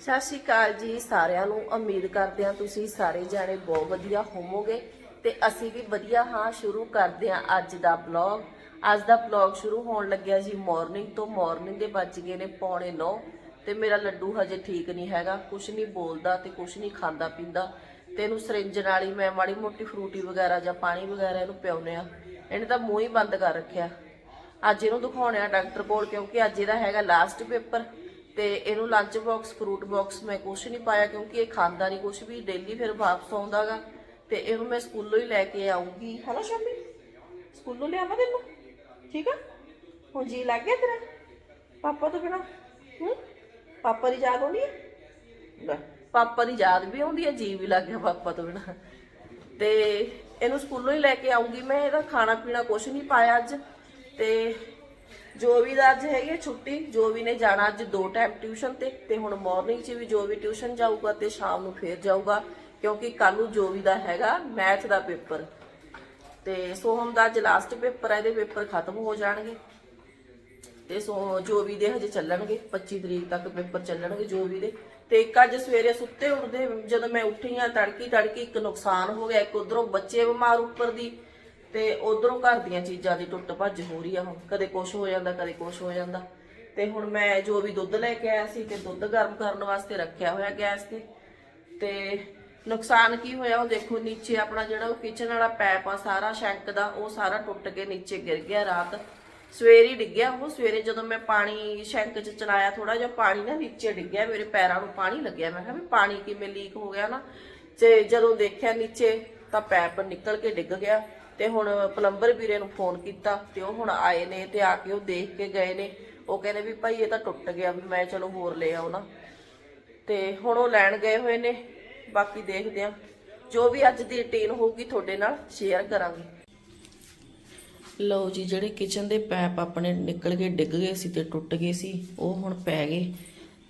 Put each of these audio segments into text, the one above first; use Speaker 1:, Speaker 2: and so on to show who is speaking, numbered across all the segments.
Speaker 1: ਸਤਿ ਸ਼੍ਰੀ ਅਕਾਲ ਜੀ ਸਾਰਿਆਂ ਨੂੰ। ਉਮੀਦ ਕਰਦੇ ਹਾਂ ਤੁਸੀਂ ਸਾਰੇ ਜਾਣੇ ਬਹੁਤ ਵਧੀਆ ਹੋਵੋਗੇ ਤੇ ਅਸੀਂ ਵੀ ਵਧੀਆ ਹਾਂ। ਸ਼ੁਰੂ ਕਰਦੇ ਹਾਂ ਅੱਜ ਦਾ ਬਲੌਗ ਅੱਜ ਦਾ ਬਲੌਗ ਸ਼ੁਰੂ ਹੋਣ ਲੱਗਿਆ ਜੀ ਮਾਰਨਿੰਗ ਤੋਂ। ਮਾਰਨਿੰਗ ਦੇ ਵੱਜ ਗਏ ਨੇ ਪੌਣੇ 9 ਤੇ ਮੇਰਾ ਲੱਡੂ ਹਜੇ ਠੀਕ ਨਹੀਂ ਹੈਗਾ। ਕੁਝ ਨਹੀਂ ਬੋਲਦਾ ਤੇ ਕੁਝ ਨਹੀਂ ਖਾਂਦਾ ਪੀਂਦਾ। ਤੇ ਇਹਨੂੰ ਸਰਿੰਜ ਨਾਲ ਹੀ ਮੈਂ ਮਾੜੀ ਮੋਟੀ ਫਰੂਟੀ ਵਗੈਰਾ ਜਾਂ ਪਾਣੀ ਵਗੈਰਾ ਇਹਨੂੰ ਪਿਆਉਨੇ ਆ ਇਹਨੇ ਤਾਂ ਮੂੰਹ ਹੀ ਬੰਦ ਕਰ ਰੱਖਿਆ। ਅੱਜ ਇਹਨੂੰ ਦਿਖਾਉਣੇ ਆ ਡਾਕਟਰ ਕੋਲ ਕਿਉਂਕਿ ਅੱਜ ਇਹਦਾ ਹੈਗਾ ਲਾਸਟ ਪੇਪਰ ਤੇ ਇਹਨੂੰ ਲੰਚ ਬਾਕਸ ਫਰੂਟ ਬਾਕਸ ਮੈਂ ਕੁਛ ਨਹੀਂ ਪਾਇਆ ਕਿਉਂਕਿ ਇਹ ਖਾਂਦਾ ਨਹੀਂ ਕੁਛ ਵੀ ਡੇਲੀ ਫਿਰ ਵਾਪਸ ਆਉਂਦਾਗਾ ਤੇ ਇਹਨੂੰ ਮੈਂ ਸਕੂਲੋਂ ਹੀ ਲੈ ਕੇ ਆਉਂਗੀ ਹਨਾ ਸ਼ਾਮੀ? ਸਕੂਲੋਂ ਲਿਆਵਾਂ ਤੈਨੂੰ? ਠੀਕ ਆ? ਹੁਣ ਜੀ ਲੱਗ ਗਿਆ ਤੇਰਾ? ਪਾਪਾ ਤੋਂ ਬਿਨਾ? ਹੂੰ? ਪਾਪਾ ਦੀ ਯਾਦ ਆਉਂਦੀ ਹੈ ਪਾਪਾ ਦੀ ਯਾਦ ਵੀ ਆਉਂਦੀ ਹੈ ਜੀ ਵੀ ਲੱਗ ਗਿਆ ਪਾਪਾ ਤੋਂ ਬਿਨਾ। ਤੇ ਇਹਨੂੰ ਸਕੂਲੋਂ ਹੀ ਲੈ ਕੇ ਆਉਂਗੀ ਮੈਂ ਇਹਦਾ ਖਾਣਾ ਪੀਣਾ ਕੁਛ ਨਹੀਂ ਪਾਇਆ ਅੱਜ। ਤੇ ਜੋ ਵੀ ਅੱਜ ਹੈਗੀ ਛੁੱਟੀ, ਜੋ ਵੀ ਨੇ ਜਾਣਾ ਅੱਜ ਦੋ ਟਾਈਮ ਟਿਊਸ਼ਨ ਤੇ ਤੇ ਹੁਣ ਮਾਰਨਿੰਗ 'ਚ ਵੀ ਜੋ ਵੀ ਟਿਊਸ਼ਨ ਜਾਊਗਾ ਤੇ ਸ਼ਾਮ ਨੂੰ ਫੇਰ ਜਾਊਗਾ, ਕਿਉਂਕਿ ਕੱਲ ਨੂੰ ਜੋ ਵੀ ਦਾ ਹੈਗਾ ਮੈਥ ਦਾ ਪੇਪਰ। ਤੇ ਸੋਹਮ ਦਾ ਅੱਜ ਲਾਸਟ ਪੇਪਰ ਹੈ ਇਹਦੇ ਪੇਪਰ ਖਤਮ ਹੋ ਜਾਣਗੇ। ਤੇ ਸੋ ਜੋ ਵੀ ਦੇ ਹਜੇ ਚੱਲਣਗੇ 25 ਤਰੀਕ ਤੱਕ ਪੇਪਰ ਚੱਲਣਗੇ ਜੋ ਵੀ ਦੇ। ਤੇ ਇੱਕ ਅੱਜ ਸਵੇਰੇ ਸੁੱਤੇ ਉੱਠਦੇ, ਜਦੋਂ ਮੈਂ ਉੱਠੀ ਆ, ਤੜਕੀ ਤੜਕੀ ਇੱਕ ਨੁਕਸਾਨ ਹੋ ਗਿਆ, ਇੱਕ ਉਧਰੋਂ ਬੱਚੇ ਬਿਮਾਰ ਉੱਪਰ ਦੀ। ਤੇ ਉਧਰੋਂ ਘਰ ਦੀਆਂ ਚੀਜ਼ਾਂ ਦੀ ਟੁੱਟ ਭੱਜ ਹੋ ਰਹੀ ਆ ਹੁਣ। ਕਦੇ ਕੁਛ ਹੋ ਜਾਂਦਾ, ਕਦੇ ਕੁਛ ਹੋ ਜਾਂਦਾ। ਤੇ ਹੁਣ ਮੈਂ ਜੋ ਵੀ ਦੁੱਧ ਲੈ ਕੇ ਆਇਆ ਸੀ, ਤੇ ਦੁੱਧ ਗਰਮ ਕਰਨ ਵਾਸਤੇ ਰੱਖਿਆ ਹੋਇਆ ਗੈਸ ਤੇ। ਤੇ ਨੁਕਸਾਨ ਕੀ ਹੋਇਆ ਉਹ ਦੇਖੋ, ਨੀਚੇ ਆਪਣਾ ਜਿਹੜਾ ਉਹ ਕਿਚਨ ਵਾਲਾ ਪੈਪ ਆ, ਸਾਰਾ ਸ਼ੈਂਕ ਦਾ, ਉਹ ਸਾਰਾ ਟੁੱਟ ਕੇ ਨੀਚੇ ਗਿਰ ਗਿਆ ਰਾਤ। ਸਵੇਰੇ ਡਿੱਗਿਆ ਉਹ, ਸਵੇਰੇ ਜਦੋਂ ਮੈਂ ਪਾਣੀ ਸ਼ੈਂਕ 'ਚ ਚਲਾਇਆ ਥੋੜਾ ਜਿਹਾ ਪਾਣੀ ਨਾ ਨੀਚੇ ਡਿੱਗਿਆ, ਮੇਰੇ ਪੈਰਾਂ ਨੂੰ ਪਾਣੀ ਲੱਗਿਆ। ਮੈਂ ਕਿਹਾ ਵੀ ਪਾਣੀ ਕਿਵੇਂ ਲੀਕ ਹੋ ਗਿਆ ਨਾ। ਤੇ ਜਦੋਂ ਦੇਖਿਆ ਨੀਚੇ, ਤਾਂ ਪੈਪ ਨਿਕਲ ਕੇ ਡਿੱਗ ਗਿਆ। ਤੇ ਹੁਣ ਪਲੰਬਰ ਵੀਰੇ ਨੂੰ ਫੋਨ ਕੀਤਾ ਤੇ ਉਹ ਹੁਣ ਆਏ ਨੇ ਤੇ ਆ ਕੇ ਉਹ ਦੇਖ ਕੇ ਗਏ ਨੇ। ਉਹ ਕਹਿੰਦੇ ਵੀ ਭਾਈ ਇਹ ਤਾਂ ਟੁੱਟ ਗਿਆ ਵੀ ਮੈਂ ਚਲੋ ਹੋਰ ਲੈ ਆਉ ਤੇ ਹੁਣ ਉਹ ਲੈਣ ਗਏ ਹੋਏ ਨੇ। ਬਾਕੀ ਦੇਖਦੇ ਆ। ਜੋ ਵੀ ਅੱਜ ਦੀ ਰੁਟੀਨ ਹੋਊਗੀ ਤੁਹਾਡੇ ਨਾਲ ਸ਼ੇਅਰ ਕਰਾਂਗੇ। ਲਓ ਜੀ, ਜਿਹੜੇ ਕਿਚਨ ਦੇ ਪੈਪ ਆਪਣੇ ਨਿਕਲ ਕੇ ਡਿੱਗ ਗਏ ਸੀ ਤੇ ਟੁੱਟ ਗਏ ਸੀ, ਉਹ ਹੁਣ ਪੈ ਗਏ।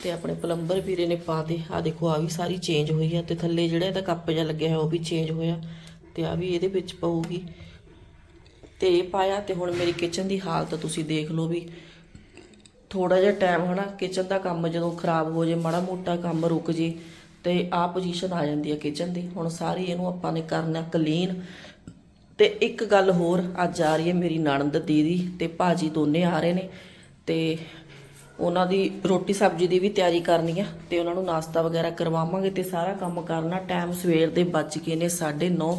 Speaker 1: ਤੇ ਆਪਣੇ ਪਲੰਬਰ ਵੀਰੇ ਨੇ ਪਾ ਦੇ ਆ ਦੇਖੋ ਆ ਵੀ ਸਾਰੀ ਚੇਂਜ ਹੋਈ ਆ ਤੇ ਥੱਲੇ ਜਿਹੜਾ ਇਹਦਾ ਕੱਪ ਜਿਹਾ ਲੱਗਿਆ ਹੋਇਆ, ਉਹ ਵੀ ਚੇਂਜ ਹੋਇਆ। ਤੇ ਆ ਵੀ ਇਹਦੇ ਵਿੱਚ ਪਊਗੀ। ਤੇ ਇਹ ਪਾਇਆ ਤੇ ਹੁਣ ਮੇਰੀ ਕਿਚਨ ਦੀ ਹਾਲਤ ਤੁਸੀਂ ਦੇਖ ਲਓ ਵੀ ਥੋੜਾ ਜਿਹਾ ਟਾਈਮ ਹਨਾ ਕਿਚਨ ਦਾ ਕੰਮ ਜਦੋਂ ਖਰਾਬ ਹੋ ਜੇ, ਮਾੜਾ ਮੋਟਾ ਕੰਮ ਰੁਕ ਜੇ, ਤੇ ਆ ਪੋਜੀਸ਼ਨ ਆ ਜਾਂਦੀ ਹੈ ਕਿਚਨ ਦੀ। ਹੁਣ ਸਾਰੀ ਇਹਨੂੰ ਆਪਾਂ ਨੇ ਕਰਨਾ ਕਲੀਨ ਤੇ ਇੱਕ ਗੱਲ ਹੋਰ ਅੱਜ ਆ ਰਹੀ ਹੈ ਮੇਰੀ ਨਣਦ ਦੀਦੀ ਤੇ ਭਾਜੀ ਦੋਨੇ ਆ ਰਹੇ ਨੇ ਤੇ ਉਹਨਾਂ ਦੀ ਰੋਟੀ ਸਬਜ਼ੀ ਦੀ ਵੀ ਤਿਆਰੀ ਕਰਨੀ ਆ ਤੇ ਉਹਨਾਂ ਨੂੰ ਨਾਸ਼ਤਾ ਵਗੈਰਾ ਕਰਵਾਵਾਂਗੇ ਤੇ ਸਾਰਾ ਕੰਮ ਕਰਨਾ। ਟਾਈਮ ਸਵੇਰ ਦੇ ਵੱਜ ਗਏ ਨੇ 9:30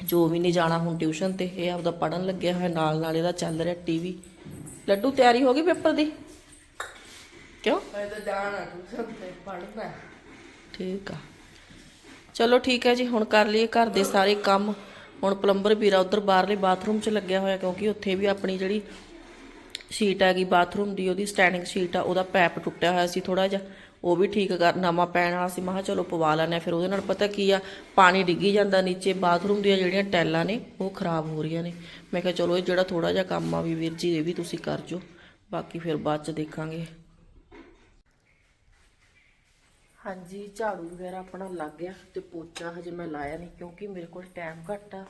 Speaker 1: ਜੋ ਵੀ ਨਹੀਂ ਜਾਣਾ ਹੁਣ ਟਿਊਸ਼ਨ ਤੇ ਇਹ ਆਪਦਾ ਪੜਨ ਲੱਗਿਆ ਹੋਇਆ ਨਾਲ ਨਾਲ ਇਹਦਾ ਚੱਲ ਰਿਹਾ ਟੀਵੀ। ਲੱਡੂ ਤਿਆਰੀ ਹੋ ਗਈ ਪੇਪਰ ਦੀ? ਕਿਉਂ?
Speaker 2: ਮੈਂ ਤਾਂ ਜਾਣਾ ਟਿਊਸ਼ਨ ਤੇ ਪੜ੍ਹਨਾ।
Speaker 1: ਠੀਕ ਆ। ਚਲੋ ਠੀਕ ਹੈ ਜੀ ਹੁਣ ਕਰ ਲਈਏ ਘਰ ਦੇ ਸਾਰੇ ਕੰਮ। ਹੁਣ ਪਲੰਬਰ ਵੀਰਾ ਉਧਰ ਬਾਹਰਲੇ ਬਾਥਰੂਮ 'ਚ ਲੱਗਿਆ ਹੋਇਆ ਕਿਉਂਕਿ ਉੱਥੇ ਵੀ ਆਪਣੀ ਜਿਹੜੀ ਸ਼ੀਟ ਹੈਗੀ ਬਾਥਰੂਮ ਦੀ ਉਹਦੀ ਸਟੈਂਡਿੰਗ ਸ਼ੀਟ ਆ ਉਹਦਾ ਪੈਪ ਟੁੱਟਿਆ ਹੋਇਆ ਸੀ ਥੋੜਾ ਜਿਹਾ। ਉਹ ਵੀ ਠੀਕ ਕਰ, ਨਵਾਂ ਪੈਣ ਵਾਲਾ ਸੀ। ਮੈਂ ਕਿਹਾ ਚਲੋ ਪਵਾ ਲੈਣੇ ਫਿਰ ਉਹਦੇ ਨਾਲ ਪਤਾ ਕੀ ਆ, ਪਾਣੀ ਡਿੱਗੀ ਜਾਂਦਾ ਨੀਚੇ, ਬਾਥਰੂਮ ਦੀਆਂ ਜਿਹੜੀਆਂ ਟੈਲਾਂ ਨੇ, ਉਹ ਖਰਾਬ ਹੋ ਰਹੀਆਂ ਨੇ। ਮੈਂ ਕਿਹਾ ਚਲੋ ਇਹ ਜਿਹੜਾ ਥੋੜਾ ਜਿਹਾ ਕੰਮ ਆ ਵੀ ਵੀਰ ਜੀ, ਇਹ ਵੀ ਤੁਸੀਂ ਕਰ ਜੋ ਬਾਕੀ ਫਿਰ ਬਾਅਦ ਚ ਦੇਖਾਂਗੇ। ਹਾਂਜੀ, ਝਾੜੂ ਵਗੈਰਾ ਆਪਣਾ ਲੱਗ ਗਿਆ ਤੇ ਪੋਚਾ ਹਜੇ ਮੈਂ ਲਾਇਆ ਨਹੀਂ ਕਿਉਂਕਿ ਮੇਰੇ ਕੋਲ ਟਾਈਮ ਘੱਟ ਆ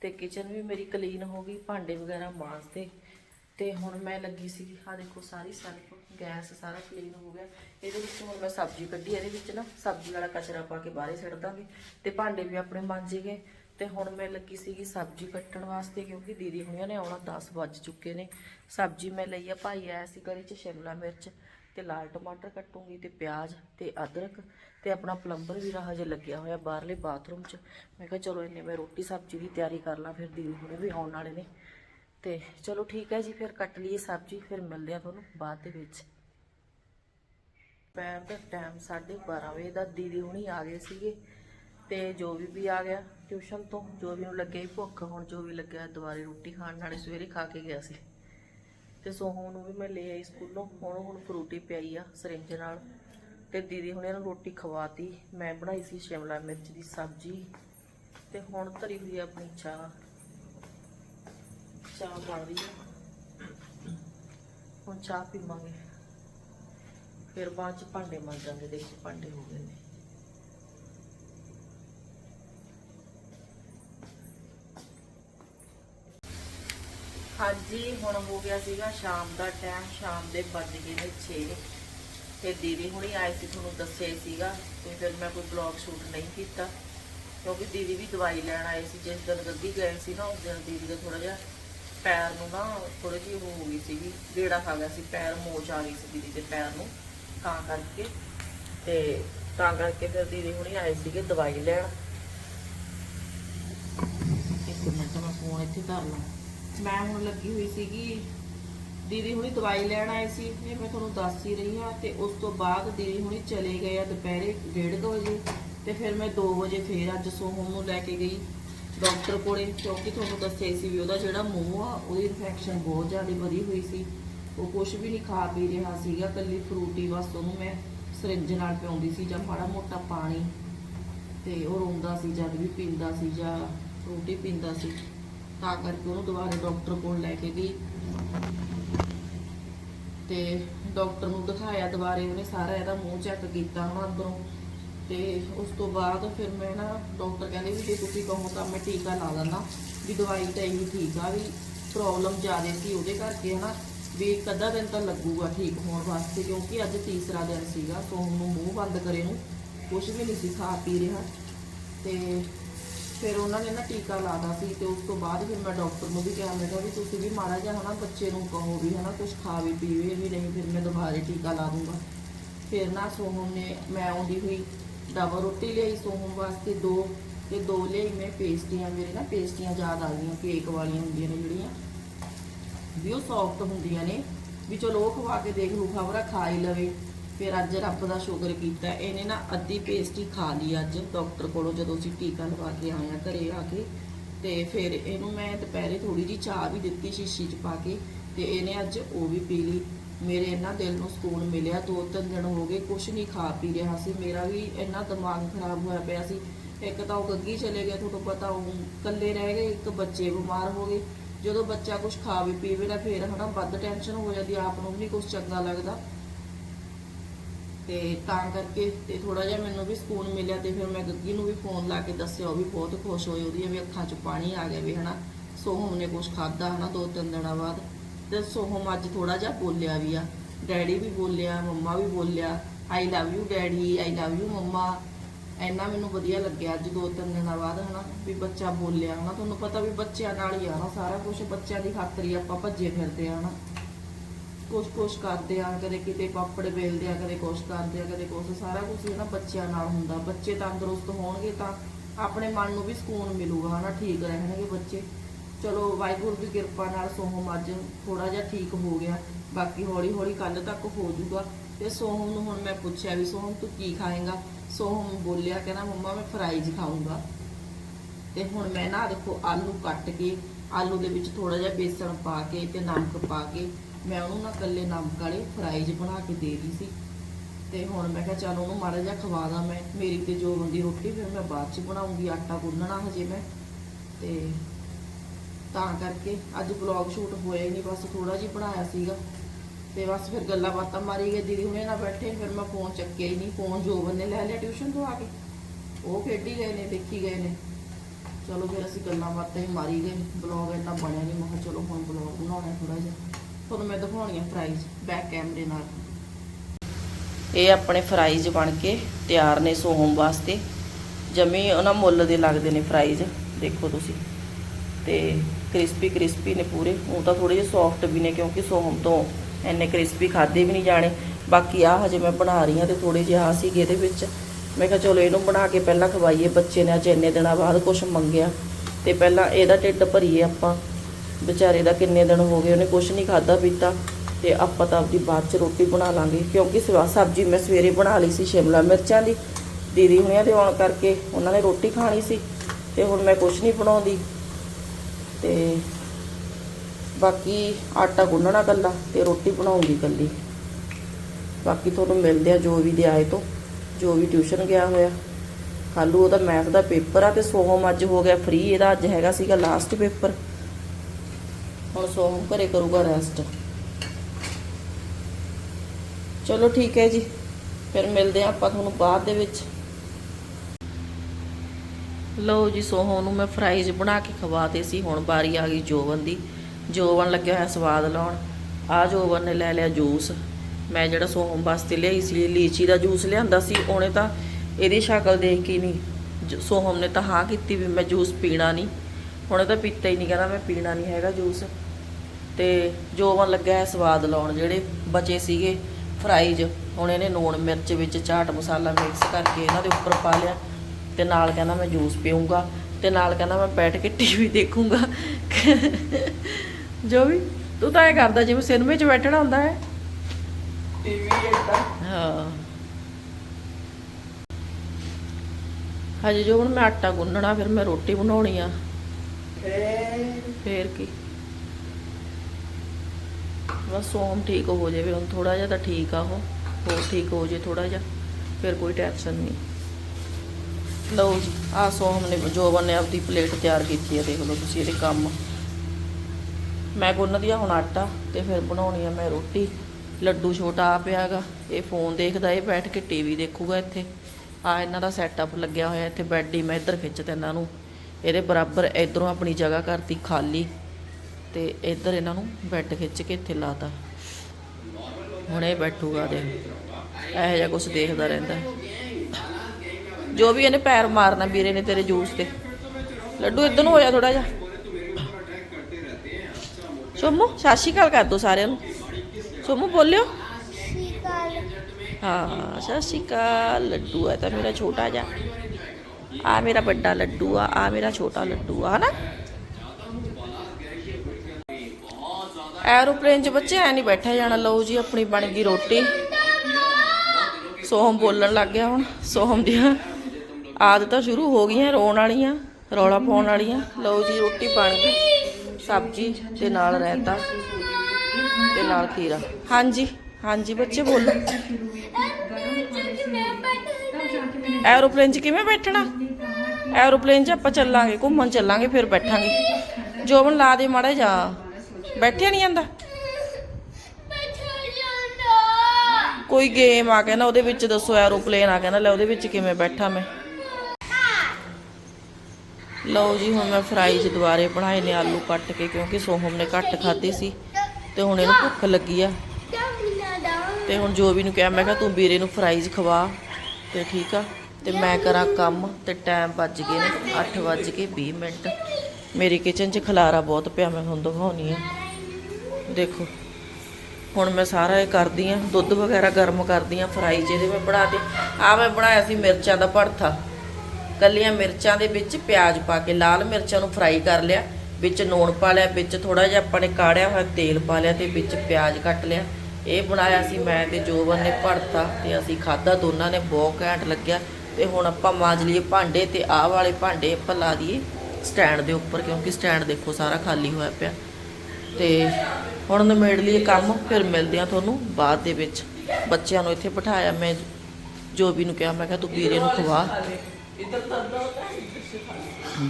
Speaker 1: ਤੇ ਕਿਚਨ ਵੀ ਮੇਰੀ ਕਲੀਨ ਹੋ ਗਈ, ਭਾਂਡੇ ਵਗੈਰਾ ਮਾਂਜਦੇ ਤੇ ਹੁਣ ਮੈਂ ਲੱਗੀ ਸੀ ਆ ਦੇਖੋ, ਸਾਰੀ ਸੈਲਫ ਗੈਸ ਸਾਰਾ ਕਲੀਨ ਹੋ ਗਿਆ। ਇਹਦੇ ਵਿੱਚ ਹੁਣ ਮੈਂ ਸਬਜ਼ੀ ਕੱਢੀ, ਇਹਦੇ ਵਿੱਚ ਨਾ ਸਬਜ਼ੀ ਵਾਲਾ ਕਚਰਾ ਪਾ ਕੇ ਬਾਹਰੇ ਸਿੱਟ ਦਾਂਗੇ। ਤੇ ਭਾਂਡੇ ਵੀ ਆਪਣੇ ਮਾਂਜੇ ਗਏ ਤੇ ਹੁਣ ਮੈਂ ਲੱਗੀ ਸੀਗੀ ਸਬਜ਼ੀ ਕੱਟਣ ਵਾਸਤੇ, ਕਿਉਂਕਿ ਦੀਦੀ ਹੁਣੀਆਂ ਨੇ ਆਉਣਾ 10 ਵੱਜ ਚੁੱਕੇ ਨੇ। ਸਬਜ਼ੀ ਮੈਂ ਲਈ ਆ ਭਾਈ, ਆਇਆ ਸੀ ਘਰੇ 'ਚ ਸ਼ਿਮਲਾ ਮਿਰਚ ਤੇ ਲਾਲ ਟਮਾਟਰ ਕੱਟੂੰਗੀ ਤੇ ਪਿਆਜ਼ ਤੇ ਅਦਰਕ ਤੇ ਆਪਣਾ ਪਲੰਬਰ ਵੀ ਰਹਾ ਹਜੇ ਲੱਗਿਆ ਹੋਇਆ ਬਾਹਰਲੇ ਬਾਥਰੂਮ 'ਚ। ਮੈਂ ਕਿਹਾ ਚਲੋ ਇੰਨੇ ਮੈਂ ਰੋਟੀ ਸਬਜ਼ੀ ਦੀ ਤਿਆਰੀ ਕਰ ਲਾਂ, ਫਿਰ ਦੀਦੀ ਹੁਣੇ ਵੀ ਆਉਣ ਵਾਲੇ ਨੇ। ਤੇ ਚਲੋ ਠੀਕ ਹੈ ਜੀ, ਫਿਰ ਕੱਟ ਲਈਏ ਸਬਜ਼ੀ, ਫਿਰ ਮਿਲਦੇ ਆ ਤੁਹਾਨੂੰ ਬਾਅਦ ਦੇ ਵਿੱਚ। ਪੈਰ ਦਾ ਟਾਈਮ 12:30 ਵਜੇ ਦਾ, ਦੀਦੀ ਹੁਣੀ ਆ ਗਏ ਸੀਗੇ ਤੇ ਜੋ ਵੀ ਵੀ ਆ ਗਿਆ ਟਿਊਸ਼ਨ ਤੋਂ, ਜੋ ਵੀ ਨੂੰ ਲੱਗਿਆ ਸੀ ਭੁੱਖ, ਹੁਣ ਜੋ ਵੀ ਲੱਗਿਆ ਦੁਬਾਰੇ ਰੋਟੀ ਖਾਣ, ਨਾਲੇ ਸਵੇਰੇ ਖਾ ਕੇ ਗਿਆ ਸੀ। ਤੇ ਸੋਹਣ ਨੂੰ ਵੀ ਮੈਂ ਲੈ ਆਈ ਸਕੂਲੋਂ, ਹੁਣ ਹੁਣ ਫਰੂਟੀ ਪਿਆਈ ਆ ਸਰਿੰਜ ਨਾਲ। ਤੇ ਦੀਦੀ ਹੁਣੇ ਨੂੰ ਰੋਟੀ ਖਵਾਤੀ, ਮੈਂ ਬਣਾਈ ਸੀ ਸ਼ਿਮਲਾ ਮਿਰਚ ਦੀ ਸਬਜ਼ੀ। ਤੇ ਹੁਣ ਧਰੀ ਹੋਈ ਆ ਆਪਣੀ ਚਾਹ। ਚਾਹ ਬਣ ਰਹੀ ਆ। ਹੁਣ ਚਾਹ ਪੀਵਾਂਗੇ। ਫਿਰ ਬਾਅਦ ਚ ਭਾਂਡੇ ਮਾਂਜਾਂਗੇ, ਦੇਖੋ ਭਾਂਡੇ ਹੋ ਗਏ ਨੇ। ਹਾਂਜੀ, ਹੁਣ ਹੋ ਗਿਆ ਸੀਗਾ ਸ਼ਾਮ ਦਾ ਟਾਈਮ, ਸ਼ਾਮ ਦੇ ਵੱਜ ਗਏ ਨੇ 6 ਤੇ ਦੀਦੀ ਹੁਣੀ ਆਏ ਸੀ, ਤੁਹਾਨੂੰ ਦੱਸਿਆ ਸੀਗਾ ਤੇ ਫਿਰ ਮੈਂ ਕੋਈ ਬਲੌਗ ਸ਼ੂਟ ਨਹੀਂ ਕੀਤਾ। ਕਿਉਂਕਿ ਦੀਦੀ ਵੀ ਦਵਾਈ ਲੈਣ ਆਏ ਸੀ, ਜਿਸ ਦਿਨ ਗੱਦੀ ਗਏ ਸੀ ਨਾ, ਉਸ ਦਿਨ ਦੀਦੀ ਦਾ ਥੋੜਾ ਜਿਹਾ ਪੈਰ ਨੂੰ ਨਾ ਥੋੜੀ ਜਿਹੀ ਉਹ ਹੋ ਗਈ ਸੀਗੀ, ਗੇੜਾ ਖਾ ਗਿਆ ਸੀ, ਪੈਰ ਮੋਚ ਆ ਗਈ ਸੀ ਦੀਦੀ ਦੇ ਪੈਰ ਨੂੰ, ਤਾਂ ਕਰਕੇ ਤੇ ਤਾਂ ਕਰਕੇ ਫਿਰ ਦੀਦੀ ਹੁਣੀ ਆਏ ਸੀਗੇ ਦਵਾਈ ਲੈਣ। ਇੱਕ ਮਿੰਟ, ਮੈਂ ਫੋਨ ਇੱਥੇ ਧਰ ਲਾਂ। ਮੈਂ ਹੁਣ ਲੱਗੀ ਹੋਈ ਸੀਗੀ, ਦੀਦੀ ਹੁਣੀ ਦਵਾਈ ਲੈਣ ਆਏ ਸੀ ਇਹ ਮੈਂ ਤੁਹਾਨੂੰ ਦੱਸ ਹੀ ਰਹੀ ਹਾਂ ਤੇ ਉਸ ਤੋਂ ਬਾਅਦ ਦੀਦੀ ਹੁਣੀ ਚਲੇ ਗਏ ਆ ਦੁਪਹਿਰੇ 1:30 ਵਜੇ ਤੇ ਫਿਰ ਮੈਂ 2 ਵਜੇ ਫੇਰ ਅੱਜ ਸੋਹਮ ਨੂੰ ਲੈ ਕੇ ਗਈ। ਡਾਕਟਰ ਕੋਲੇ, ਕਿਉਂਕਿ ਤੁਹਾਨੂੰ ਦੱਸਿਆ ਸੀ ਵੀ ਉਹਦਾ ਜਿਹੜਾ ਮੂੰਹ ਆ, ਉਹਦੀ ਇਨਫੈਕਸ਼ਨ ਬਹੁਤ ਜ਼ਿਆਦਾ ਵਧੀ ਹੋਈ ਸੀ। ਉਹ ਕੁਝ ਵੀ ਨਹੀਂ ਖਾ ਪੀ ਰਿਹਾ ਸੀਗਾ ਕੱਲੀ ਫਰੂਟੀ ਬਸ ਉਹਨੂੰ ਮੈਂ ਸਰਿੰਜ ਨਾਲ ਪਿਆਉਂਦੀ ਸੀ ਜਾਂ ਮਾੜਾ ਮੋਟਾ ਪਾਣੀ। ਤੇ ਉਹ ਰੋਂਦਾ ਸੀ ਜਦ ਵੀ ਪੀਂਦਾ ਸੀ ਜਾਂ ਫਰੂਟੀ ਪੀਂਦਾ ਸੀ। ਤਾਂ ਕਰਕੇ ਉਹਨੂੰ ਦੁਬਾਰਾ ਡਾਕਟਰ ਕੋਲ ਲੈ ਕੇ ਗਈ। ਤੇ ਡਾਕਟਰ ਨੂੰ ਦਿਖਾਇਆ ਦੁਬਾਰੇ, ਉਹਨੇ ਸਾਰਾ ਇਹਦਾ ਮੂੰਹ ਚੈੱਕ ਕੀਤਾ, ਉਹਨਾਂ ਅੰਦਰੋਂ ਤੇ ਉਸ ਤੋਂ ਬਾਅਦ ਫਿਰ ਮੈਂ ਨਾ ਡਾਕਟਰ ਕਹਿੰਦੇ ਵੀ ਜੇ ਤੁਸੀਂ ਕਹੋ ਤਾਂ ਮੈਂ ਟੀਕਾ ਲਾ ਦਿੰਦਾ ਵੀ ਦਵਾਈ ਤਾਂ ਇਹੀ ਠੀਕ ਆ ਵੀ ਪ੍ਰੋਬਲਮ ਜ਼ਿਆਦਾ ਸੀ ਉਹਦੇ ਕਰਕੇ ਹਨਾ, ਵੀ ਇੱਕ ਅੱਧਾ ਦਿਨ ਤਾਂ ਲੱਗੂਗਾ ਠੀਕ ਹੋਣ ਵਾਸਤੇ ਕਿਉਂਕਿ ਅੱਜ ਤੀਸਰਾ ਦਿਨ ਸੀਗਾ, ਸੋਮ ਨੂੰ ਮੂੰਹ ਬੰਦ ਕਰੇ ਨੂੰ ਕੁਝ ਵੀ ਨਹੀਂ ਸੀ ਖਾ ਪੀ ਰਿਹਾ ਤੇ ਫਿਰ ਉਹਨਾਂ ਨੇ ਨਾ ਟੀਕਾ ਲਾਦਾ ਸੀ ਤੇ ਉਸ ਤੋਂ ਬਾਅਦ ਫਿਰ ਮੈਂ ਡਾਕਟਰ ਨੂੰ ਵੀ ਕਿਹਾ, ਮੈਂ ਕਿਹਾ ਵੀ ਤੁਸੀਂ ਵੀ ਮਾੜਾ ਜਿਹਾ ਹਨਾ ਬੱਚੇ ਨੂੰ ਕਹੋ ਵੀ ਹਨਾ ਕੁਝ ਖਾਵੇ ਪੀਵੇ ਵੀ ਨਹੀਂ, ਫਿਰ ਮੈਂ ਦੁਬਾਰੇ ਟੀਕਾ ਲਾ ਦੂੰਗਾ। ਫਿਰ ਨਾ ਸੋਹਮ ਨੇ ਮੈਂ ਆਉਂਦੀ ਹੋਈ ਡਬਲ ਰੋਟੀ ਲਈ ਸੋਮ ਵਾਸਤੇ ਦੋ, ਤੇ ਦੋ ਲਈ ਮੈਂ ਪੇਸਟੀਆਂ, ਮੇਰੇ ਨਾ ਪੇਸਟੀਆਂ ਯਾਦ ਆ ਗਈਆਂ, ਕੇਕ ਵਾਲੀਆਂ ਹੁੰਦੀਆਂ ਨੇ ਜਿਹੜੀਆਂ। ਵੀ ਉਹ ਸੌਫਟ ਹੁੰਦੀਆਂ ਨੇ, ਵੀ ਚਲੋ ਉਹ ਖਵਾ ਕੇ ਦੇਖ, ਲੂ ਖਬਰਾ ਖਾ ਹੀ ਲਵੇ। ਫਿਰ ਅੱਜ ਰੱਬ ਦਾ ਸ਼ੁਕਰ ਕੀਤਾ, ਇਹਨੇ ਨਾ ਅੱਧੀ ਪੇਸਟੀ ਖਾ ਲਈ ਅੱਜ, ਡਾਕਟਰ ਕੋਲੋਂ ਜਦੋਂ ਅਸੀਂ ਟੀਕਾ ਲਵਾ ਕੇ ਆਏ ਆ ਘਰੇ ਆ ਕੇ। ਤੇ ਫਿਰ ਇਹਨੂੰ ਮੈਂ ਦੁਪਹਿਰੇ ਥੋੜੀ ਜੀ ਚਾਹ ਵੀ ਦਿੱਤੀ ਸ਼ੀਸ਼ੀ 'ਚ ਪਾ ਕੇ, ਤੇ ਇਹਨੇ ਅੱਜ ਉਹ ਵੀ ਪੀ ਲਈ। ਮੇਰੇ ਇੰਨਾ ਦਿਲ ਨੂੰ ਸਕੂਨ ਮਿਲਿਆ, ਦੋ ਤਿੰਨ ਦਿਨ ਹੋ ਗਏ, ਕੁਛ ਨਹੀਂ ਖਾ ਪੀ ਰਿਹਾ ਸੀ, ਮੇਰਾ ਵੀ ਇੰਨਾ ਦਿਮਾਗ ਖਰਾਬ ਹੋਇਆ ਪਿਆ ਸੀ। ਇੱਕ ਤਾਂ ਉਹ ਗੱਗੀ ਚਲੇ ਗਿਆ, ਤੁਹਾਨੂੰ ਪਤਾ ਉਹ ਇਕੱਲੇ ਰਹਿ ਗਏ, ਇੱਕ ਬੱਚੇ ਬਿਮਾਰ ਹੋ ਗਏ। ਜਦੋਂ ਬੱਚਾ ਕੁਝ ਖਾਵੇ, ਪੀਵੇ ਨਾ ਫੇਰ ਹਨਾ ਵੱਧ ਟੈਨਸ਼ਨ ਹੋ ਜਾਂਦੀ, ਆਪ ਨੂੰ ਵੀ ਨਹੀਂ ਕੁਝ ਚੰਗਾ ਲੱਗਦਾ। ਤੇ ਤਾਂ ਕਰਕੇ ਤੇ ਥੋੜਾ ਜਿਹਾ ਮੈਨੂੰ ਵੀ ਸਕੂਨ ਮਿਲਿਆ ਤੇ ਫਿਰ ਮੈਂ ਗੱਗੀ ਨੂੰ ਵੀ ਫੋਨ ਲਾ ਕੇ ਦੱਸਿਆ, ਉਹ ਵੀ ਬਹੁਤ ਖੁਸ਼ ਹੋਈ ਉਹਦੀਆਂ ਵੀ ਅੱਖਾਂ 'ਚ ਪਾਣੀ ਆ ਗਿਆ ਵੀ ਹਨਾ ਸੋਹਮ ਨੇ ਕੁਝ ਖਾਦਾ ਹਨਾ ਦੋ ਤਿੰਨ ਦਿਨਾਂ ਬਾਅਦ। ਤੇ ਸੋਹਮ ਅੱਜ ਥੋੜਾ ਜਿਹਾ ਬੋਲਿਆ ਵੀ ਆ। ਡੈਡੀ ਵੀ ਬੋਲਿਆ, ਮੰਮਾ ਵੀ ਬੋਲਿਆ। I love you daddy I love you ਮੰਮਾ। ਇੰਨਾ ਮੈਨੂੰ ਵਧੀਆ ਲੱਗਿਆ ਅੱਜ ਦੋ ਤਿੰਨ ਦਿਨਾਂ ਬਾਅਦ, ਹਨਾ, ਵੀ ਬੱਚਾ ਬੋਲਿਆ। ਹਨਾ, ਤੁਹਾਨੂੰ ਪਤਾ ਵੀ ਬੱਚਿਆਂ ਨਾਲ ਹੀ ਆ ਨਾ ਸਾਰਾ ਕੁਝ ਬੱਚਿਆਂ ਦੀ ਖਾਤਰ ਹੀ ਆਪਾਂ ਭੱਜੇ ਫਿਰਦੇ ਆ, ਹਨਾ। ਕੁਛ ਕੁਛ ਕਰਦੇ ਆ, ਕਦੇ ਕਿਤੇ ਪਾਪੜ ਵੇਲਦੇ ਆ, ਕਦੇ ਕੁਛ ਕਰਦੇ ਆ, ਕਦੇ ਕੁਛ। ਸਾਰਾ ਕੁਝ ਹਨਾ ਬੱਚਿਆਂ ਨਾਲ ਹੁੰਦਾ। ਬੱਚੇ ਤੰਦਰੁਸਤ ਹੋਣਗੇ ਤਾਂ ਆਪਣੇ ਮਨ ਨੂੰ ਵੀ ਸਕੂਨ ਮਿਲੂਗਾ, ਹਨਾ, ਠੀਕ ਰਹਿਣਗੇ ਬੱਚੇ। ਚਲੋ ਵਾਹਿਗੁਰੂ ਦੀ ਕਿਰਪਾ ਨਾਲ ਸੋਹਮ ਅੱਜ ਥੋੜਾ ਜਿਹਾ ਠੀਕ ਹੋ ਗਿਆ, ਬਾਕੀ ਹੌਲੀ ਹੌਲੀ ਕੱਲ ਤੱਕ ਹੋ ਜਾਊਗਾ। ਤੇ ਸੋਹਮ ਨੂੰ ਹੁਣ ਮੈਂ ਪੁੱਛਿਆ ਵੀ, ਸੋਹਮ ਤੂੰ ਕੀ ਖਾਏਗਾ? ਸੋਹਮ ਬੋਲਿਆ, ਕਹਿੰਦਾ, ਮੰਮਾ, ਮੈਂ ਫਰਾਈਜ਼ ਖਾਊਂਗਾ। ਤੇ ਹੁਣ ਮੈਂ ਨਾ ਦੇਖੋ ਆਲੂ ਕੱਟ ਕੇ, ਆਲੂ ਦੇ ਵਿੱਚ ਥੋੜਾ ਜਿਹਾ ਬੇਸਣ ਪਾ ਕੇ ਤੇ ਨਮਕ ਪਾ ਕੇ ਮੈਂ ਉਹਨੂੰ ਨਾ ਕੱਲੇ ਨਮਕ ਵਾਲੇ ਫਰਾਈਜ਼ ਬਣਾ ਕੇ ਦੇ ਦਿੱਤੀ ਸੀ। ਤੇ ਹੁਣ ਮੈਂ ਕਿਹਾ, ਚੱਲ ਉਹਨੂੰ ਮਾੜਾ ਜਿਹਾ ਖਵਾ ਦਾਂ ਮੈਂ। ਮੇਰੀ ਤੇ ਜੋ ਬੰਦੀ ਰੋਟੀ, ਫਿਰ ਮੈਂ ਬਾਅਦ ਚ ਬਣਾਉਂਗੀ, ਆਟਾ ਗੁੰਨਣਾ ਹਜੇ ਮੈਂ। ਤੇ ਤਾਂ ਕਰਕੇ ਅੱਜ ਵਲੌਗ ਸ਼ੂਟ ਹੋਇਆ ਹੀ ਨਹੀਂ, ਬਸ ਥੋੜਾ ਜਿਹਾ ਬਣਾਇਆ ਸੀਗਾ। ਤੇ ਬਸ ਫਿਰ ਗੱਲਾਂ ਬਾਤਾਂ ਮਾਰੀ ਗਏ, ਦੀਦੀ ਹੁਣੇ ਨਾਲ ਬੈਠੇ, ਫਿਰ ਮੈਂ ਫੋਨ ਚੱਕਿਆ ਹੀ ਨਹੀਂ ਫੋਨ ਜੋਬਨ ਨੇ ਲੈ ਲਿਆ ਟਿਊਸ਼ਨ ਤੋਂ ਆ ਕੇ। ਉਹ ਖੇਡੀ ਗਏ ਨੇ, ਦੇਖੀ ਗਏ ਨੇ। ਚਲੋ ਫਿਰ ਅਸੀਂ ਗੱਲਾਂ ਬਾਤਾਂ ਹੀ ਮਾਰੀ ਗਏ ਬਲੌਗ ਇੰਨਾ ਬਣਿਆ ਨਹੀਂ, ਮੈਂ ਕਿਹਾ ਚਲੋ ਹੁਣ ਬਲੌਗ ਬਣਾਉਣਾ ਥੋੜਾ ਜਿਹਾ। ਤੁਹਾਨੂੰ ਮੈਂ ਦਿਖਾਉਣੀ ਆ ਫਰਾਈਜ਼ ਬੈਕ ਕੈਮਰੇ ਨਾਲ। ਇਹ ਆਪਣੇ ਫਰਾਈਜ਼ ਬਣ ਕੇ ਤਿਆਰ ਨੇ ਸੋਹਮ ਵਾਸਤੇ। ਜਮੀ ਉਹਨਾਂ ਮੁੱਲ ਦੇ ਲੱਗਦੇ ਨੇ ਫਰਾਈਜ਼ ਦੇਖੋ ਤੁਸੀਂ। ਤੇ ਕ੍ਰਿਸਪੀ ਕ੍ਰਿਸਪੀ ਨੇ ਪੂਰੇ, ਉਹ ਤਾਂ ਥੋੜੇ ਜਿਹੇ ਸੌਫਟ ਵੀ ਨੇ ਕਿਉਂਕਿ ਸੋਹਮ ਤੋਂ ਇੰਨੇ ਕ੍ਰਿਸਪੀ ਖਾਦੇ ਵੀ ਨਹੀਂ ਜਾਣੇ। ਬਾਕੀ ਆ ਹਜੇ ਮੈਂ ਬਣਾ ਰਹੀ ਹਾਂ ਤੇ ਥੋੜੇ ਜਿਹੇ ਆ ਸੀਗੇ ਇਹਦੇ ਵਿੱਚ। ਮੈਂ ਕਿਹਾ ਚਲੋ ਇਹਨੂੰ ਬਣਾ ਕੇ ਪਹਿਲਾਂ ਖਵਾਈਏ, ਬੱਚੇ ਨੇ ਅੱਜ ਇੰਨੇ ਦਿਨਾਂ ਬਾਅਦ ਕੁਝ ਮੰਗਿਆ। ਤੇ ਪਹਿਲਾਂ ਇਹਦਾ ਢਿੱਡ ਭਰੀਏ ਆਪਾਂ। ਵਿਚਾਰੇ ਦਾ ਕਿੰਨੇ ਦਿਨ ਹੋ ਗਏ, ਉਹਨੇ ਕੁਝ ਨਹੀਂ ਖਾਦਾ ਪੀਤਾ। ਤੇ ਆਪਾਂ ਤਾਂ ਆਪਦੀ ਬਾਅਦ ਚ ਰੋਟੀ ਬਣਾ ਲਾਂਗੇ। ਕਿਉਂਕਿ ਸਵਾ ਸਬਜ਼ੀ ਮੈਂ ਸਵੇਰੇ ਬਣਾ ਲਈ ਸੀ ਸ਼ਿਮਲਾ ਮਿਰਚਾਂ ਦੀ। ਦੀਦੀ ਹੁਣਿਆਂ ਦੇ ਆਉਣ ਕਰਕੇ ਉਹਨਾਂ ਨੇ ਰੋਟੀ ਖਾਣੀ ਸੀ। ਤੇ ਹੁਣ ਮੈਂ ਕੁਝ ਨਹੀਂ ਬਣਾਉਂਦੀ। ਤੇ ਬਾਕੀ ਆਟਾ ਗੁੰਨਣਾ ਕੱਲਾ ਤੇ ਰੋਟੀ ਬਣਾਉਂਗੀ ਕੱਲੀ ਬਾਕੀ ਤੁਹਾਨੂੰ ਮਿਲਦੇ ਆ ਜੋ ਵੀ ਦੇ ਆਏ ਤੋਂ, ਜੋ ਵੀ ਟਿਊਸ਼ਨ ਗਿਆ ਹੋਇਆ। ਕੱਲੂ ਉਹਦਾ ਮੈਥ ਦਾ ਪੇਪਰ ਆ ਤੇ ਸੋਹਮ ਅੱਜ ਹੋ ਗਿਆ ਫ੍ਰੀ ਇਹਦਾ ਅੱਜ ਹੈਗਾ ਸੀਗਾ ਲਾਸਟ ਪੇਪਰ। ਹੁਣ ਸੋਹਮ ਘਰੇ ਕਰੂਗਾ ਰੈਸਟ ਚਲੋ ਠੀਕ ਹੈ ਜੀ, ਫਿਰ ਮਿਲਦੇ ਆ ਆਪਾਂ ਤੁਹਾਨੂੰ ਬਾਅਦ ਦੇ ਵਿੱਚ। ਲਓ ਜੀ ਸੋਹਮ ਨੂੰ ਮੈਂ ਫਰਾਈਜ਼ ਬਣਾ ਕੇ ਖਵਾਤੇ ਸੀ, ਹੁਣ ਵਾਰੀ ਆ ਗਈ ਜੋਵਨ ਦੀ। ਜੋਵਨ ਲੱਗਿਆ ਹੋਇਆ ਸਵਾਦ ਲਾਉਣ। ਆ ਜੋਵਨ ਨੇ ਲੈ ਲਿਆ ਜੂਸ। ਮੈਂ ਜਿਹੜਾ ਸੋਹਮ ਵਾਸਤੇ ਲਿਆਈ ਸੀ, ਲੀਚੀ ਦਾ ਜੂਸ ਲਿਆਂਦਾ ਸੀ, ਉਹਨੇ ਤਾਂ ਇਹਦੀ ਸ਼ਕਲ ਦੇਖ ਕੇ ਨਹੀਂ। ਜ- ਸੋਹਮ ਨੇ ਤਾਂ ਹਾਂ ਕੀਤੀ ਵੀ ਮੈਂ ਜੂਸ ਪੀਣਾ ਨਹੀਂ। ਹੁਣੇ ਤਾਂ ਪੀਤਾ ਹੀ ਨਹੀਂ, ਕਹਿੰਦਾ ਮੈਂ ਪੀਣਾ ਨਹੀਂ ਹੈਗਾ ਜੂਸ। ਤੇ ਜੋਵਨ ਲੱਗਿਆ ਹੈ ਸਵਾਦ ਲਾਉਣ, ਜਿਹੜੇ ਬਚੇ ਸੀਗੇ ਫਰਾਈਜ਼ ਹੁਣ ਇਹਨੇ ਨੂਣ ਮਿਰਚ ਵਿੱਚ ਚਾਟ ਮਸਾਲਾ ਮਿਕਸ ਕਰਕੇ ਇਹਨਾਂ ਦੇ ਉੱਪਰ ਪਾ ਲਿਆ। ਤੇ ਨਾਲ ਕਹਿੰਦਾ ਮੈਂ ਜੂਸ ਪੀਊਂਗਾ ਤੇ ਨਾਲ ਕਹਿੰਦਾ ਮੈਂ ਬੈਠ ਕੇ ਟੀਵੀ ਦੇਖੂੰਗਾ। ਜੋ ਵੀ ਤੂੰ ਤਾਂ ਇਹ ਕਰਦਾ ਜਿਵੇਂ ਸਿਨੇਮੇ 'ਚ ਬੈਠਣਾ ਹੁੰਦਾ ਹੈ।
Speaker 2: ਟੀਵੀ ਦੇਖਦਾ
Speaker 1: ਹਾਂ। ਹਜੇ ਜੋ ਹੁਣ ਮੈਂ ਆਟਾ ਗੁੰਨਣਾ ਫਿਰ ਮੈਂ ਰੋਟੀ ਬਣਾਉਣੀ ਆ।
Speaker 2: ਫੇਰ
Speaker 1: ਫੇਰ ਕੀ। ਬਸ ਸੋਮ ਠੀਕ ਹੋ ਜਾਵੇ ਹੁਣ ਥੋੜਾ ਜਿਹਾ ਤਾਂ ਠੀਕ ਆ ਉਹ ਹੋਰ ਠੀਕ ਹੋ ਜੇ ਥੋੜਾ ਜਿਹਾ ਫਿਰ ਕੋਈ ਟੈਨਸ਼ਨ ਨਹੀਂ। ਲਓ ਜੀ ਆ ਸੋਹਮ ਨੇ ਜੋਬਨ ਨੇ ਆਪਦੀ ਪਲੇਟ ਤਿਆਰ ਕੀਤੀ ਹੈ, ਦੇਖ ਲਓ ਤੁਸੀਂ ਇਹਦੇ ਕੰਮ। ਮੈਂ ਗੁੰਨਦੀ ਆ ਹੁਣ ਆਟਾ ਤੇ ਫਿਰ ਬਣਾਉਣੀ ਆ ਮੈਂ ਰੋਟੀ। ਲੱਡੂ ਛੋਟਾ ਆ ਪਿਆਗਾ ਇਹ ਫੋਨ ਦੇਖਦਾ, ਇਹ ਬੈਠ ਕੇ ਟੀਵੀ ਦੇਖੂਗਾ ਇੱਥੇ। ਆ ਇਹਨਾਂ ਦਾ ਸੈਟਅਪ ਲੱਗਿਆ ਹੋਇਆ ਇੱਥੇ ਬੈੱਡ ਹੀ, ਮੈਂ ਇੱਧਰ ਖਿੱਚ ਤੇ ਇਹਨਾਂ ਨੂੰ। ਇਹਦੇ ਬਰਾਬਰ ਇਧਰੋਂ ਆਪਣੀ ਜਗ੍ਹਾ ਕਰਤੀ ਖਾਲੀ ਤੇ ਇੱਧਰ ਇਹਨਾਂ ਨੂੰ ਬੈੱਡ ਖਿੱਚ ਕੇ ਇੱਥੇ ਲਾਤਾ। ਹੁਣ ਇਹ ਬੈਠੂਗਾ ਦੇ ਇਹੋ ਜਿਹਾ ਕੁਝ ਦੇਖਦਾ ਰਹਿੰਦਾ। ਜੋ ਵੀ ਇਹਨੇ ਪੈਰ ਮਾਰਨਾ ਵੀਰੇ ਨੇ ਤੇਰੇ ਜੂਸ ਤੇ। ਲੱਡੂ ਇੱਧਰ ਨੂੰ ਹੋ ਜਾ ਥੋੜਾ ਜਿਹਾ। ਸੋਮੂ, ਸਤਿ ਸ਼੍ਰੀ ਅਕਾਲ ਕਰ ਦੋ ਸਾਰਿਆਂ ਨੂੰ। ਸੋਮੂ, ਬੋਲਿਓ। ਹਾਂ, ਸਤਿ ਸ਼੍ਰੀ ਅਕਾਲ। ਲੱਡੂ ਹੈ ਤਾਂ ਮੇਰਾ ਛੋਟਾ ਜਿਹਾ। ਆ ਮੇਰਾ ਵੱਡਾ ਲੱਡੂ ਆ ਆ ਮੇਰਾ ਛੋਟਾ ਲੱਡੂ ਆ, ਹਨਾ? ਐਰੋਪਲੇਨ 'ਚ ਬੱਚੇ ਐ ਨਹੀਂ ਬੈਠਾ ਜਾਣਾ। ਲਓ ਜੀ, ਆਪਣੀ ਬਣ ਗਈ ਰੋਟੀ। ਸੋਹਮ ਬੋਲਣ ਲੱਗ ਗਿਆ ਹੁਣ, ਸੋਹਮ ਦੀਆਂ ਆਦਤਾਂ ਸ਼ੁਰੂ ਹੋ ਗਈਆਂ ਰੋਣ ਵਾਲੀਆਂ, ਰੌਲਾ ਪਾਉਣ ਵਾਲੀਆਂ। ਲਓ ਜੀ, ਰੋਟੀ ਬਣ ਗਈ। ਸਬਜ਼ੀ ਤੇ ਨਾਲ ਰਾਇਤਾ ਤੇ ਨਾਲ ਖੀਰਾ। ਹਾਂਜੀ ਹਾਂਜੀ ਬੱਚੇ ਬੋਲੋ। ਐਰੋਪਲੇਨ 'ਚ ਕਿਵੇਂ ਬੈਠਣਾ? ਐਰੋਪਲੇਨ 'ਚ ਆਪਾਂ ਚੱਲਾਂਗੇ, ਘੁੰਮਣ ਚੱਲਾਂਗੇ, ਫਿਰ ਬੈਠਾਂਗੇ। ਜੋਬਨ, ਲਾ ਦੇ ਮਾੜਾ ਜਾ ਬੈਠਿਆ ਨਹੀਂ ਜਾਂਦਾ? ਕੋਈ ਗੇਮ ਆ ਕਹਿੰਦਾ, ਉਹਦੇ ਵਿੱਚ ਦੱਸੋ ਐਰੋਪਲੇਨ ਆ ਕਹਿੰਦਾ, ਲੈ ਉਹਦੇ ਵਿੱਚ ਕਿਵੇਂ ਬੈਠਾ ਮੈਂ। ਲਓ ਜੀ, ਹੁਣ ਮੈਂ ਫਰਾਈਜ਼ ਦੁਬਾਰੇ ਬਣਾਏ ਨੇ ਆਲੂ ਕੱਟ ਕੇ, ਕਿਉਂਕਿ ਸੋਹਮ ਨੇ ਘੱਟ ਖਾਦੇ ਸੀ। ਤੇ ਹੁਣ ਇਹਨੂੰ ਭੁੱਖ ਲੱਗੀ ਆ। ਤੇ ਹੁਣ ਜੋ ਵੀ ਨੂੰ ਕਿਹਾ, ਮੈਂ ਕਿਹਾ ਤੂੰ ਵੀਰੇ ਨੂੰ ਫਰਾਈਜ਼ ਖਵਾ। ਤੇ ਠੀਕ ਆ। ਤੇ ਮੈਂ ਕਰਾਂ ਕੰਮ, ਤੇ ਟਾਈਮ ਵੱਜ ਗਏ ਨੇ 8 ਵੱਜ ਕੇ 20 ਮਿੰਟ। ਮੇਰੀ ਕਿਚਨ 'ਚ ਖਲਾਰਾ ਬਹੁਤ ਪਿਆ, ਮੈਂ ਤੁਹਾਨੂੰ ਦਿਖਾਉਣੀ ਆ। ਦੇਖੋ, ਹੁਣ ਮੈਂ ਸਾਰਾ ਇਹ ਕਰਦੀ ਆ, ਦੁੱਧ ਵਗੈਰਾ ਗਰਮ ਕਰਦੀ ਆ ਫਰਾਈ ਜਿਹਦੇ ਮੈਂ ਬਣਾ ਤੇ ਆ ਮੈਂ ਬਣਾਇਆ ਸੀ ਮਿਰਚਾਂ ਦਾ ਭੜਥਾ ਕੱਲੀਆਂ ਮਿਰਚਾਂ ਦੇ ਵਿੱਚ ਪਿਆਜ਼ ਪਾ ਕੇ, ਲਾਲ ਮਿਰਚਾਂ ਨੂੰ ਫਰਾਈ ਕਰ ਲਿਆ, ਵਿੱਚ ਨੂਣ ਪਾ ਲਿਆ, ਵਿੱਚ ਥੋੜਾ ਜਿਹਾ ਆਪਾਂ ਨੇ ਕਾੜਿਆ ਹੋਇਆ ਤੇਲ ਪਾ ਲਿਆ ਤੇ ਵਿੱਚ ਪਿਆਜ਼ ਕੱਟ ਲਿਆ। ਇਹ ਬਣਾਇਆ ਸੀ ਮੈਂ ਤੇ ਜੋਬਨ ਨੇ ਭੜਥਾ ਤੇ ਅਸੀਂ ਖਾਦਾ ਦੋਨਾਂ ਨੇ ਬਹੁਤ ਘੈਂਟ ਲੱਗਿਆ। ਤੇ ਹੁਣ ਆਪਾਂ ਮਾਂਜ ਲਈਏ ਭਾਂਡੇ ਤੇ ਆਹ ਵਾਲੇ ਭਾਂਡੇ ਆਪਾਂ ਲਾ ਦਈਏ ਸਟੈਂਡ ਦੇ ਉੱਪਰ, ਕਿਉਂਕਿ ਸਟੈਂਡ ਦੇਖੋ ਸਾਰਾ ਖਾਲੀ ਹੋਇਆ ਪਿਆ। ਤੇ ਹੁਣ ਨਿਮੇੜ ਲਈਏ ਕੰਮ, ਫਿਰ ਮਿਲਦੇ ਆ ਤੁਹਾਨੂੰ ਬਾਅਦ ਦੇ ਵਿੱਚ। ਬੱਚਿਆਂ ਨੂੰ ਇੱਥੇ ਬਿਠਾਇਆ, ਮੈਂ ਜੋ ਵੀ ਨੂੰ ਕਿਹਾ, ਮੈਂ ਕਿਹਾ ਤੂੰ ਵੀਰੇ ਨੂੰ ਖਵਾ।
Speaker 2: ਇੱਧਰ ਤਾਂ ਅੱਧਾ ਹੋਤਾ ਹੈ ਇੱਧਰ ਸੇ ਖਾਲੀ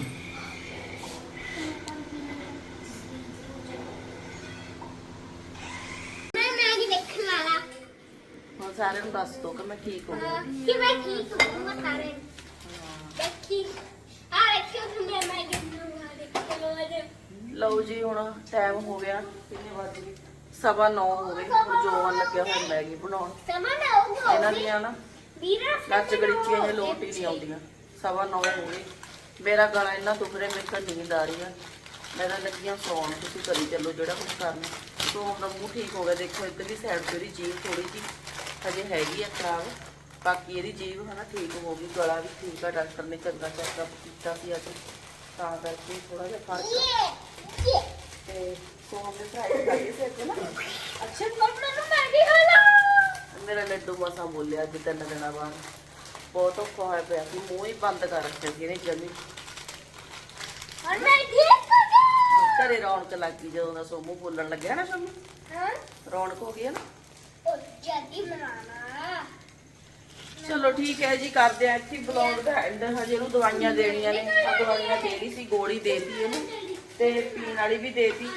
Speaker 3: ਮੈਂ ਮੈਗੀ ਦੇਖਣ ਵਾਲਾ।
Speaker 1: ਹੁਣ ਸਾਰਿਆਂ ਨੂੰ ਦੱਸ ਦੋ ਕਿ ਮੈਂ ਠੀਕ ਹੋ
Speaker 3: ਹਾਂ, ਕਿ ਮੈਂ ਠੀਕ ਹੂੰ ਸਾਰੇ ਦੇਖੀ। ਆ ਦੇਖਿਓ ਤੁਸੀਂ ਮੈਂ ਅਜੇ।
Speaker 1: ਲਓ ਜੀ ਹੁਣ ਟਾਈਮ ਹੋ ਗਿਆ। ਕਿੰਨੇ ਵੱਜ ਗਏ ਸਵਾ 9 ਹੋ ਗਏ। ਹੁਣ ਜੋਵਾਂ ਲੱਗਿਆ ਹੋਇਆ ਮੈਗੀ ਬਣਾਉਣ।
Speaker 3: ਸਮਾਂ ਨਾ ਹੋ
Speaker 1: ਇਹਨਾਂ ਦੀਆਂ ਨਾ
Speaker 3: ਵੀਰਾ
Speaker 1: ਨੱਚ ਗੜੀਚੀਆਂ ਜਿਹੀਆਂ ਲੋਟ ਹੀ ਨਹੀਂ ਆਉਂਦੀਆਂ। ਸਵਾ 9 ਹੋ ਗਏ ਮੇਰਾ ਗਲਾ ਇੰਨਾ ਦੁਖ ਰਿਹਾ ਮੇਰੇ ਤਾਂ ਨੀਂਦ ਆ ਰਹੀ ਆ। ਮੈਂ ਤਾਂ ਲੱਗੀਆਂ ਸੌਣ ਤੁਸੀਂ ਕਰੀ ਚੱਲੋ ਜਿਹੜਾ ਕੁਝ ਕਰਨਾ। ਸੌਣ ਦਾ ਮੂੰਹ ਠੀਕ ਹੋ ਗਿਆ ਦੇਖੋ ਇੱਧਰਲੀ ਸਾਈਡ ਤੇ ਇਹਦੀ ਜੀਭ ਥੋੜੀ ਜੀ ਹਜੇ ਹੈਗੀ ਆ ਖਰਾਬ। ਬਾਕੀ ਇਹਦੀ ਜੀਭ ਹਨਾ ਠੀਕ ਹੋ ਗਈ ਗਲਾ ਵੀ ਠੀਕ ਆ ਡਾਕਟਰ ਨੇ ਚੰਗਾ ਚੈੱਕਅਪ ਕੀਤਾ ਸੀ ਅੱਜ। ਤਾਂ ਕਰਕੇ ਥੋੜਾ ਜਿਹਾ ਫ਼ਰਕ ਆ। ਤੇ ਸੋਹਣ ਦੇ ਫਰਾਈ ਕਰੀ ਸੀ ਅੱਜ ਨਾ।
Speaker 3: ਅੱਛਾ ਮੰਮਾ ਨੂੰ ਮੈਗੀ ਖਾਣਾ?
Speaker 1: ਮੇਰਾ ਲੱਡੂ ਮਸਾ ਬੋਲਿਆ ਅੱਜ ਤਿੰਨ ਦਿਨਾਂ ਬਾਅਦ। ਬਹੁਤ ਔਖਾ ਹੋਇਆ ਪਿਆ। ਸੀ ਮੂੰਹ ਹੀ ਬੰਦ ਕਰ ਰੱਖਿਆ ਸੀ ਇਹਨੇ ਜਮੀ
Speaker 3: ਔਰ ਮੈਂ ਠੀਕ ਹੋ ਗਿਆ
Speaker 1: ਘਰੇ ਰੌਣਕ ਲੱਗ ਗਈ ਜਦੋਂ ਦਾ ਸੋਮੂ ਬੋਲਣ ਲੱਗਿਆ ਨਾ ਸੋਮੂ।
Speaker 3: ਹਾਂ।
Speaker 1: ਰੌਣਕ ਹੋ ਗਈ ਹੈ ਨਾ।
Speaker 3: ਉਹ ਜੱਦੀ ਬਣਾਣਾ
Speaker 1: ਚਲੋ ਠੀਕ ਹੈ ਜੀ ਕਰਦੇ ਆ ਇੱਥੇ ਬਲੌਗ ਦਾ ਐਂਡ ਹਜੇ ਇਹਨੂੰ ਦਵਾਈਆਂ ਦੇਣੀਆਂ ਨੇ। ਆ ਦਵਾਈਆਂ ਦੇ ਰਹੀ ਸੀ ਗੋਲੀ ਦੇਤੀ ਇਹਨੂੰ। ਤੇ ਪੀਣ ਵਾਲੀ ਵੀ ਦੇਤੀ।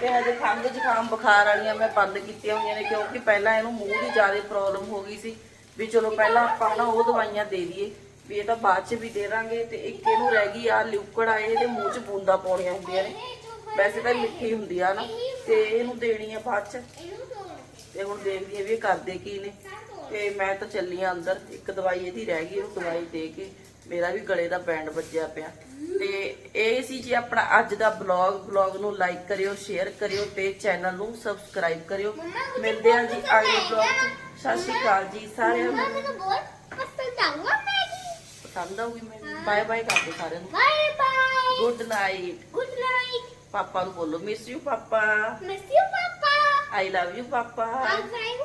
Speaker 1: ਤੇ ਹਜੇ ਖੰਘ ਜ਼ੁਕਾਮ ਬੁਖਾਰ ਵਾਲੀਆਂ ਮੈਂ ਬੰਦ ਕੀਤੀਆਂ ਹੋਈਆਂ ਨੇ ਕਿਉਂਕਿ ਪਹਿਲਾਂ ਇਹਨੂੰ ਮੂੰਹ ਦੀ ਜ਼ਿਆਦਾ ਪ੍ਰੋਬਲਮ ਹੋ ਗਈ ਸੀ। ਵੀ ਚਲੋ ਪਹਿਲਾਂ ਆਪਾਂ ਨਾ ਉਹ ਦਵਾਈਆਂ ਦੇ ਦਈਏ, ਵੀ ਇਹ ਤਾਂ ਬਾਅਦ ਚ ਵੀ ਦੇ ਦਾਂਗੇ ਤੇ ਇੱਕ ਇਹਨੂੰ ਰਹਿ ਗਈ ਆ ਲਿਕਵਿਡ ਆ, ਇਹਦੇ ਮੂੰਹ 'ਚ ਬੂੰਦਾਂ ਪਾਉਣੀਆਂ ਹੁੰਦੀਆਂ ਨੇ। ਵੈਸੇ ਤਾਂ ਮਿੱਠੀ ਹੁੰਦੀ ਆ ਨਾ, ਤੇ ਇਹਨੂੰ ਦੇਣੀ ਆ ਬਾਅਦ ਚ। ਤੇ ਹੁਣ ਦੇਖਦੀ ਆ ਵੀ ਇਹ ਕਰਦੇ ਕੀ ਨੇ। ਤੇ ਮੈਂ ਤਾਂ ਚੱਲੀ ਆ ਅੰਦਰ, ਇੱਕ ਦਵਾਈ ਇਹਦੀ ਰਹਿ ਗਈ, ਉਹ ਦਵਾਈ ਦੇ ਕੇ ਮੇਰਾ ਵੀ ਗਲੇ ਦਾ ਬੈਂਡ ਵੱਜਿਆ ਪਿਆ। ਤੇ ਇਹ ਸੀ ਜੀ ਆਪਣਾ ਅੱਜ ਦਾ ਬਲੌਗ ਬਲੌਗ ਨੂੰ ਲਾਈਕ ਕਰਿਓ, ਸ਼ੇਅਰ ਕਰਿਓ ਤੇ ਚੈਨਲ ਨੂੰ ਸਬਸਕ੍ਰਾਈਬ ਕਰਿਓ। ਮਿਲਦੇ ਹਾਂ ਜੀ ਅਗਲੇ ਬਲੌਗ 'ਚ। ਸਤਿ ਸ਼੍ਰੀ ਅਕਾਲ ਜੀ ਸਾਰਿਆਂ ਨੂੰ।
Speaker 3: ਮੈਨੂੰ ਬਹੁਤ ਪਸੰਦ ਆਉਂਦਾ ਮੈਗੀ।
Speaker 1: ਪਸੰਦ ਆਊਗੀ ਮੈਨੂੰ ਬਾਏ ਬਾਏ ਕਰ ਦਿਓ ਸਾਰਿਆਂ ਨੂੰ।
Speaker 3: Bye bye.
Speaker 1: Good night
Speaker 3: good night
Speaker 1: ਪਾਪਾ ਨੂੰ ਬੋਲੋ miss you papa.
Speaker 3: Miss you papa.
Speaker 1: I love you papa.
Speaker 3: Bye bye